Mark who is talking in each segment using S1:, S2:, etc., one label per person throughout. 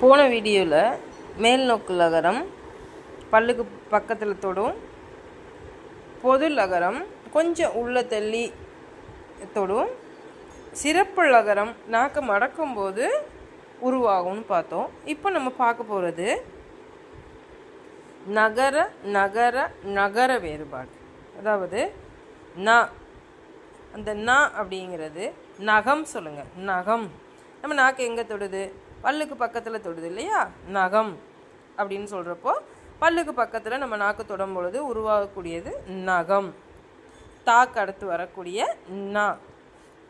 S1: போன வீடியோவில் மேல் நோக்கு லகரம் பல்லுக்கு பக்கத்தில் தொடும் பொது லகரம் கொஞ்சம் உள்ள தள்ளி தொடும் சிறப்பு லகரம் நாக்கு மடக்கும்போது உருவாகும்னு பார்த்தோம். இப்போ நம்ம பார்க்க போகிறது நகர நகர நகர வேறுபாடு. அதாவது ந அந்த ந அப்படிங்கிறது நகம் சொல்லுங்கள் நகம். நம்ம நாக்கு எங்கே தொடுது? பல்லுக்கு பக்கத்தில் தொடுது இல்லையா? நகம் அப்படின்னு சொல்கிறப்போ பல்லுக்கு பக்கத்தில் நம்ம நாக்கு தொடும் பொழுது உருவாகக்கூடியது நகம். தாக்கு அடுத்து வரக்கூடிய நா.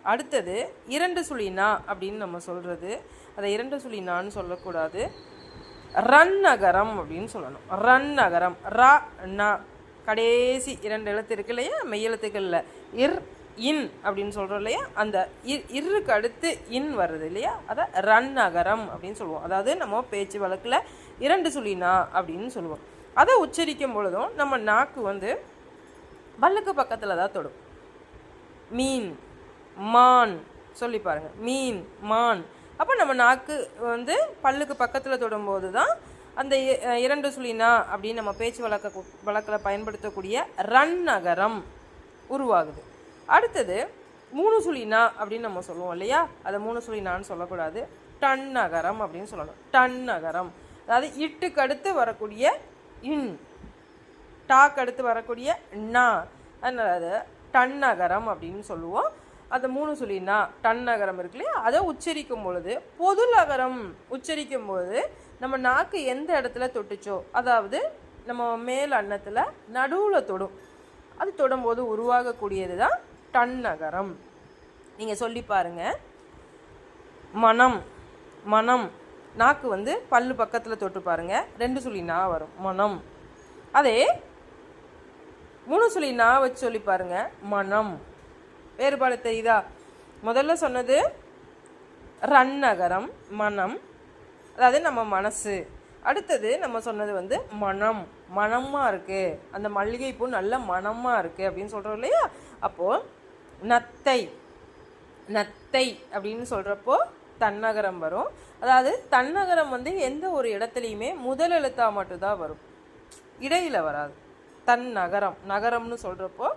S1: அடுத்தது இரண்டு சுழி நா அப்படின்னு நம்ம சொல்கிறது அதை இரண்டு சுழி நான்னு சொல்லக்கூடாது. ரன் நகரம் அப்படின்னு சொல்லணும். ரன் நகரம். ரா நா. கடைசி இரண்டு எழுத்து இருக்கு இல்லையா? மெய் எழுத்துக்களில். இர் இன் அப்படின்னு சொல்கிறோம் இல்லையா? அந்த இருக்கு அடுத்து இன் வருது இல்லையா? அதை ரன் நகரம் அப்படின்னு சொல்லுவோம். அதாவது நம்ம பேச்சு வழக்கில் இரண்டு சுழினா அப்படின்னு சொல்லுவோம். அதை உச்சரிக்கும் பொழுதும் நம்ம நாக்கு வந்து பல்லுக்கு பக்கத்தில் தான் தொடும். மீன் மான் சொல்லி பாருங்க. மீன் மான். அப்போ நம்ம நாக்கு வந்து பல்லுக்கு பக்கத்தில் தொடும்போது தான் அந்த இ- இரண்டு சுழினா அப்படின்னு நம்ம பேச்சு வழக்க வழக்கில் பயன்படுத்தக்கூடிய ரன் நகரம் உருவாகுது. அடுத்தது மூணு சுழினா அப்படின்னு நம்ம சொல்லுவோம் இல்லையா? அதை மூணு சுழினான்னு சொல்லக்கூடாது. டன் நகரம் அப்படின்னு சொல்லணும். டன் நகரம். அதாவது இட்டுக்கு அடுத்து வரக்கூடிய இன். டாக் அடுத்து வரக்கூடிய நா. அதனால் அது டன் நகரம் அப்படின்னு சொல்லுவோம். அந்த மூணு சொல்லினா டன் நகரம் இருக்கு இல்லையா? அதை உச்சரிக்கும் பொழுது பொது நகரம் உச்சரிக்கும் பொழுது நம்ம நாக்கு எந்த இடத்துல தொட்டுச்சோ அதாவது நம்ம மேல் அன்னத்தில் நடுவில் தொடும். அது தொடும்போது உருவாகக்கூடியது தான் டன் நகரம். நீங்கள் சொல்லி பாருங்க. மனம் மனம். நாக்கு வந்து பல்லு பக்கத்தில் தொட்டு பாருங்க. ரெண்டு சொல்லி நா வரும். மனம். அதே மூணு சொல்லி நா வச்சு சொல்லி பாருங்க. மனம். வேறுபாடு தெரியுதா? முதல்ல சொன்னது ரன் நகரம் மனம். அதாவது நம்ம மனசு. அடுத்தது நம்ம சொன்னது வந்து மனம். மனமாக இருக்குது அந்த மல்லிகைப்பூ நல்ல மனமாக இருக்குது அப்படின்னு சொல்கிறோம் இல்லையா? அப்போது நத்தை. நத்தை அப்படின்னு சொல்கிறப்போ தன்னகரம் வரும். அதாவது தன்னகரம் வந்து எந்த ஒரு இடத்துலையுமே முதல் எழுத்தாக மட்டும்தான் வரும். இடையில் வராது. தன் நகரம் நகரம்னு சொல்கிறப்போ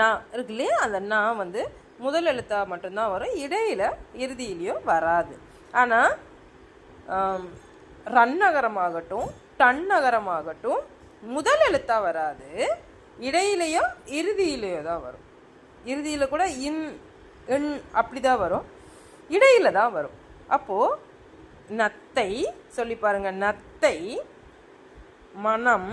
S1: நான் இருக்கு இல்லையா? அந்த நான் வந்து முதல் எழுத்தாக மட்டும்தான் வரும். இடையில் இறுதியிலையும் வராது. ஆனால் ரன் நகரமாகட்டும் டன் நகரமாகட்டும் முதல் எழுத்தாக வராது. இடையிலையும் இறுதியிலையோ தான் வரும். இறுதியில் கூட இன் எண் அப்படி தான் வரும். இடையில் தான் வரும். அப்போது நத்தை சொல்லி பாருங்கள் நத்தை மனம்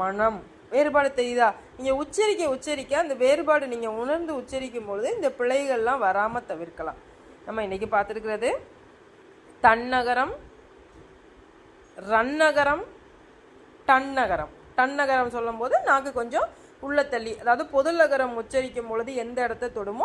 S1: மனம். வேறுபாடு தெரியுதா? நீங்கள் உச்சரிக்க உச்சரிக்க அந்த வேறுபாடு நீங்கள் உணர்ந்து உச்சரிக்கும் பொழுது இந்த பிழைகள்லாம் வராமல் தவிர்க்கலாம். நம்ம இன்னைக்கு பார்த்துருக்கிறது தன்னகரம் ரன்னகரம் டன்னகரம் டன்னகரம் சொல்லும்போது நாக்கு கொஞ்சம் உள்ள தள்ளி அதாவது பொது நகரம் உச்சரிக்கும் பொழுது எந்த இடத்த தொடுமோ